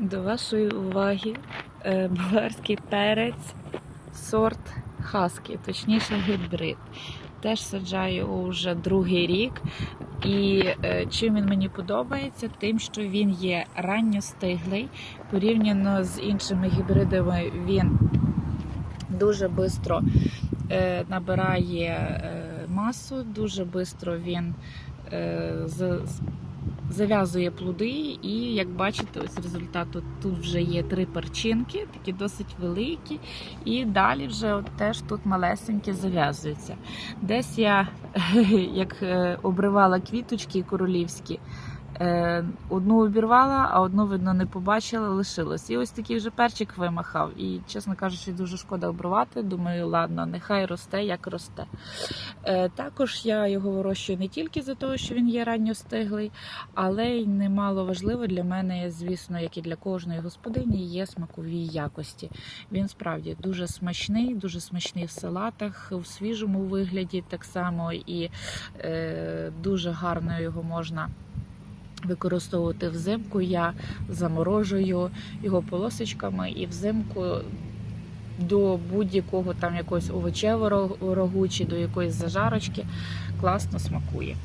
До вашої уваги е, болгарський перець сорт хаски, точніше гібрид. Теж саджаю вже другий рік. І е, чим він мені подобається, тим, що він є ранньостиглий. Порівняно з іншими гібридами, він дуже швидко е, набирає масу, дуже швидко він зав'язує плоди, і як бачите, ось результат тут, тут вже є три перчинки, такі досить великі, і далі вже от теж тут малесенькі зав'язуються. Десь я як е, обривала квіточки королівські. Е, Одну обірвала, а одну, видно, не побачила, лишилось. І ось такий вже перчик вимахав. І, чесно кажучи, дуже шкода обривати. Думаю, ладно, нехай росте, як росте. Е, Також я його вирощую не тільки за того, що він є ранньостиглий, але й немало важливо для мене, звісно, як і для кожної господині, є смакові якості. Він справді дуже смачний, дуже смачний в салатах, у свіжому вигляді так само і е, дуже гарно його можна. Використовувати взимку я заморожую його полосочками і взимку до будь-якого там якогось овочевого рогу чи до якоїсь зажарочки класно смакує.